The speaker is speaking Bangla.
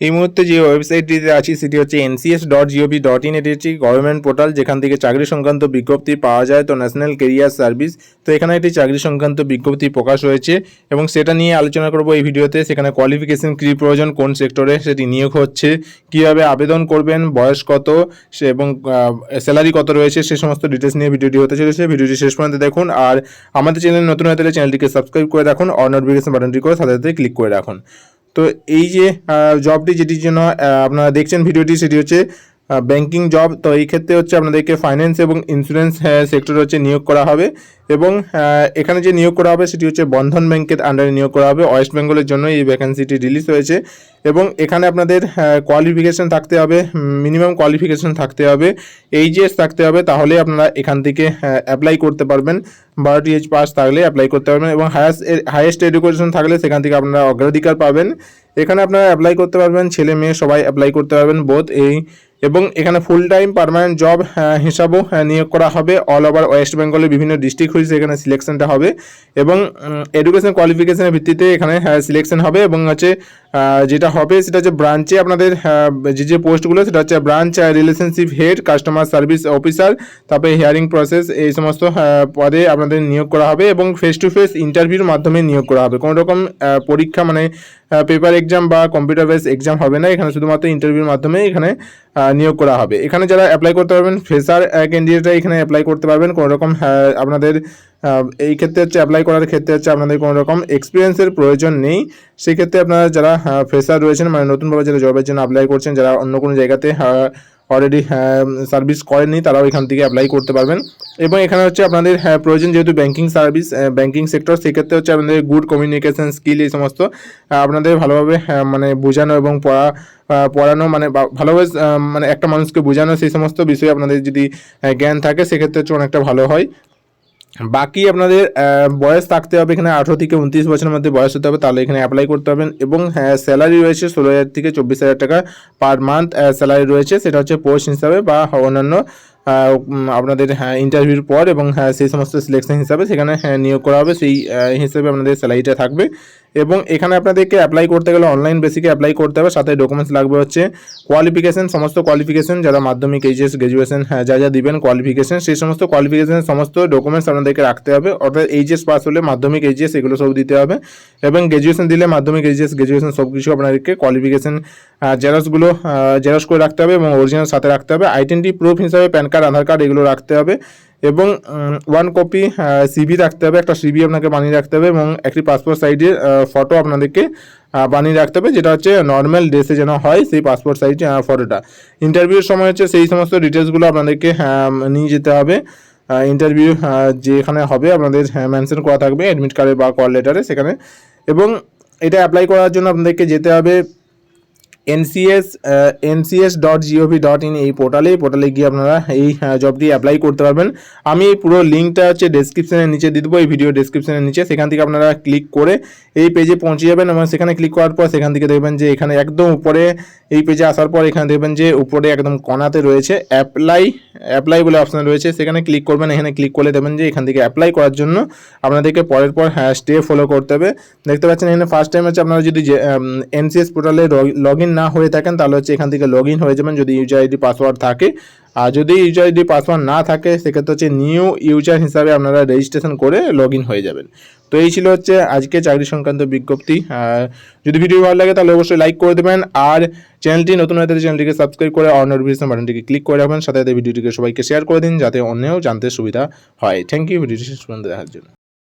এই মুহূর্তে যে ওয়েবসাইটটিতে আছি, সেটি হচ্ছে NCS dot GOV dot in এটি হচ্ছে গভর্নমেন্ট পোর্টাল যেখান থেকে চাকরি সংক্রান্ত বিজ্ঞপ্তি পাওয়া যায়, তো ন্যাশনাল কেরিয়ার সার্ভিস তো এখানে একটি চাকরি সংক্রান্ত বিজ্ঞপ্তি প্রকাশ হয়েছে এবং সেটা নিয়ে আলোচনা করব এই ভিডিওতে। সেখানে কোয়ালিফিকেশন কী প্রয়োজন, কোন সেক্টরে সেটি নিয়োগ হচ্ছে, কীভাবে আবেদন করবেন, বয়স কত, সে এবং স্যালারি কত রয়েছে, সে সমস্ত ডিটেলস নিয়ে ভিডিওটি হতে চলেছে। ভিডিওটি শেষ পর্যন্ত দেখুন আর আমাদের চ্যানেল নতুন হয়ে চ্যানেলটিকে সাবস্ক্রাইব করে রাখুন আর নোটিফিকেশন বাটনটি করে সাথে সাথে ক্লিক করে রাখুন। তো এই যে জবটি যেটির জন্য আপনারা দেখছেন ভিডিওটি সেটি হচ্ছে ব্যাংকিং জব তো এই ক্ষেত্রে হচ্ছে আপনাদেরকে ফাইন্যান্স এবং ইন্স্যুরেন্স সেক্টর হচ্ছে নিয়োগ করা হবে। এবং এখানে যে নিয়োগ করা হবে সেটি হচ্ছে বন্ধন ব্যাংকের আন্ডারে নিয়োগ করা হবে। ওয়েস্ট বেঙ্গলের জন্য এই ভ্যাকেন্সিটি রিলিজ হয়েছে। এবং এখানে আপনাদের কোয়ালিফিকেশন থাকতে হবে মিনিমাম কোয়ালিফিকেশন থাকতে হবে। এইচএস থাকতে হবে তাহলে আপনারা এখান থেকে অ্যাপ্লাই করতে পারবেন। বারোটি এইচ পাস থাকলে অ্যাপ্লাই করতে পারবেন। এবং হায়াস্ট হাইয়েস্ট এডুকেশন থাকলে সেখান থেকে আপনারা অগ্রাধিকার পাবেন। এখানে আপনারা অ্যাপ্লাই করতে পারবেন ছেলে মেয়ে সবাই অ্যাপ্লাই করতে পারবেন। বোধ এই এবং এখানে ফুল টাইম পারমানেন্ট জব হিসাবেও নিয়োগ করা হবে অল ওভার ওয়েস্ট বেঙ্গলের বিভিন্ন ডিস্ট্রিক্ট হয়েছে এখানে সিলেকশনটা হবে এবং এডুকেশন কোয়ালিফিকেশনের ভিত্তিতে এখানে সিলেকশন হবে এবং হচ্ছে যেটা হবে সেটা হচ্ছে ব্রাঞ্চে আপনাদের যে যে পোস্টগুলো সেটা হচ্ছে branch relationship head customer service officer তারপরে হিয়ারিং প্রসেস এই সমস্ত পদে আপনাদের নিয়োগ করা হবে এবং ফেস টু ফেস ইন্টারভিউর মাধ্যমে নিয়োগ করা হবে। কোনো রকম পরীক্ষা মানে পেপার এক্সাম বা কম্পিউটার বেস এক্সাম হবে না। এখানে শুধুমাত্র ইন্টারভিউর মাধ্যমে এখানে নিয়োগ করা হবে। এখানে যারা অ্যাপ্লাই করতে পারবেন ফ্রেশার ক্যান্ডিডেটরা এখানে অ্যাপ্লাই করতে পারবেন। কোনো রকম আপনাদের এই ক্ষেত্রে হচ্ছে অ্যাপ্লাই করার ক্ষেত্রে হচ্ছে আপনাদের কোনো রকম এক্সপিরিয়েন্সের প্রয়োজন নেই। সেক্ষেত্রে আপনারা যারা ফ্রেশার রয়েছেন মানে নতুনভাবে যারা জবের জন্য অ্যাপ্লাই করছেন যারা অন্য কোনো জায়গাতে অলরেডি সার্ভিস করেননি তারাও এখান থেকে অ্যাপ্লাই করতে পারবেন। এবং এখানে হচ্ছে আপনাদের হ্যাঁ, প্রয়োজন যেহেতু ব্যাঙ্কিং সার্ভিস ব্যাঙ্কিং সেক্টর সেক্ষেত্রে হচ্ছে আপনাদের গুড কমিউনিকেশন স্কিল এই সমস্ত আপনাদের ভালোভাবে হ্যাঁ, মানে বোঝানো এবং পড়া পড়ানো মানে ভালোভাবে মানে একটা মানুষকে বোঝানো সেই সমস্ত বিষয়ে আপনাদের যদি জ্ঞান থাকে সেক্ষেত্রে হচ্ছে অনেকটা ভালো হয়। বাকি আপনাদের বয়স থাকতে হবে এখানে আঠেরো থেকে উনত্রিশ বছরের মধ্যে বয়স হতে হবে, তাহলে এখানে অ্যাপ্লাই করতে হবেন এবং হ্যাঁ স্যালারি রয়েছে ষোলো হাজার থেকে চব্বিশ হাজার টাকা পার মান্থ স্যালারি রয়েছে। সেটা হচ্ছে পোস্ট হিসাবে বা অন্যান্য আপনাদের হ্যাঁ ইন্টারভিউর পর এবং হ্যাঁ সেই সমস্ত সিলেকশন হিসাবে সেখানে হ্যাঁ নিয়োগ করা হবে। সেই হিসেবে আপনাদের স্যালারিটা থাকবে। এবং এখানে আপনাদেরকে অ্যাপ্লাই করতে গেলে অনলাইন বেসিকে অ্যাপ্লাই করতে হবে, সাথে ডকুমেন্টস লাগবে হচ্ছে কোয়ালিফিকেশন সমস্ত কোয়ালিফিকেশন যারা মাধ্যমিক এইচএস গ্র্যাজুয়েশন হ্যাঁ যা যা দিবেন কোয়ালিফিকেশন সেই সমস্ত কোয়ালিফিকেশন সমস্ত ডকুমেন্টস আপনাদেরকে রাখতে হবে। অর্থাৎ এইচএস পাস হলে মাধ্যমিক এইচএস এগুলো সব দিতে হবে এবং গ্র্যাজুয়েশন দিলে মাধ্যমিক এইচএস গ্র্যাজুয়েশন সব কিছু আপনাদেরকে কোয়ালিফিকেশন জেরক্সগুলো জেরক্স করে রাখতে হবে এবং অরিজিনাল সাথে রাখতে হবে। আইডেন্টি প্রুফ হিসাবে প্যান কার্ড আধার কার্ড এগুলো রাখতে হবে। এবং ওয়ান কপি সিভি রাখতে হবে, একটা সিভি আপনাকে বানিয়ে রাখতে হবে এবং একটি পাসপোর্ট সাইজের ফটো আপনাদেরকে বানিয়ে রাখতে হবে, যেটা হচ্ছে নর্মাল ড্রেসে যেন হয়, সেই পাসপোর্ট সাইজ ফটোটা ইন্টারভিউর সময় হচ্ছে সেই সমস্ত ডিটেলসগুলো আপনাদেরকে নিয়ে যেতে হবে। ইন্টারভিউ যেখানে হবে, আপনাদের মেনশন করা থাকবে অ্যাডমিট কার্ডে বা কল লেটারে সেখানে। এবং, এটা অ্যাপ্লাই করার জন্য আপনাদেরকে যেতে হবে NCS NCS dot GOV dot in এই পোর্টালে এই পোর্টালে গিয়ে আপনারা এই জবটি অ্যাপ্লাই করতে পারবেন। আমি এই পুরো লিঙ্কটা হচ্ছে ডেসক্রিপশনের নিচে দিয়ে দেবো, এই ভিডিও ডেসক্রিপশনের নিচে। সেখান থেকে আপনারা ক্লিক করে এই পেজে পৌঁছে যাবেন এবং সেখানে ক্লিক করার পর সেখান থেকে দেখবেন যে এখানে একদম উপরে এই পেজে আসার পর এখানে দেখবেন যে উপরে একদম কণাতে রয়েছে অ্যাপ্লাই অ্যাপ্লাই বলে অপশন রয়েছে। সেখানে ক্লিক করবেন, এখানে ক্লিক করলে দেখবেন যে এখান থেকে অ্যাপ্লাই করার জন্য আপনাদেরকে পরের পর হ্যাঁ স্টে ফলো করতে হবে। দেখতে পাচ্ছেন এখানে ফার্স্ট টাইম হচ্ছে আপনারা যদি এনসিএস পোর্টালে লগ ইন না হয়ে থাকেন, তাহলে হচ্ছে এখান থেকে লগ ইন হয়ে যাবেন যদি ইউজার আইডি পাসওয়ার্ড থাকে। আর যদি ইউজার আইডি পাসওয়ার্ড না থাকে, সেক্ষেত্রে হচ্ছে নিউ ইউজার হিসাবে আপনারা রেজিস্ট্রেশন করে লগ ইন হয়ে যাবেন। তো এই ছিল হচ্ছে আজকে চাকরি সংক্রান্ত বিজ্ঞপ্তি। যদি ভিডিও ভালো লাগে, তাহলে অবশ্যই লাইক করে দেবেন। আর চ্যানেলটি নতুন হয়ে চ্যানেলটিকে সাবস্ক্রাইব করে অন নোটিফিকেশন বাটনটিকে ক্লিক করে রাখবেন। সাথে সাথে ভিডিওটিকে সবাইকে শেয়ার করে দিন, যাতে অন্যও জানতে সুবিধা হয়। থ্যাংক ইউ ভিডিওটি শেষ পর্যন্ত দেখার জন্য।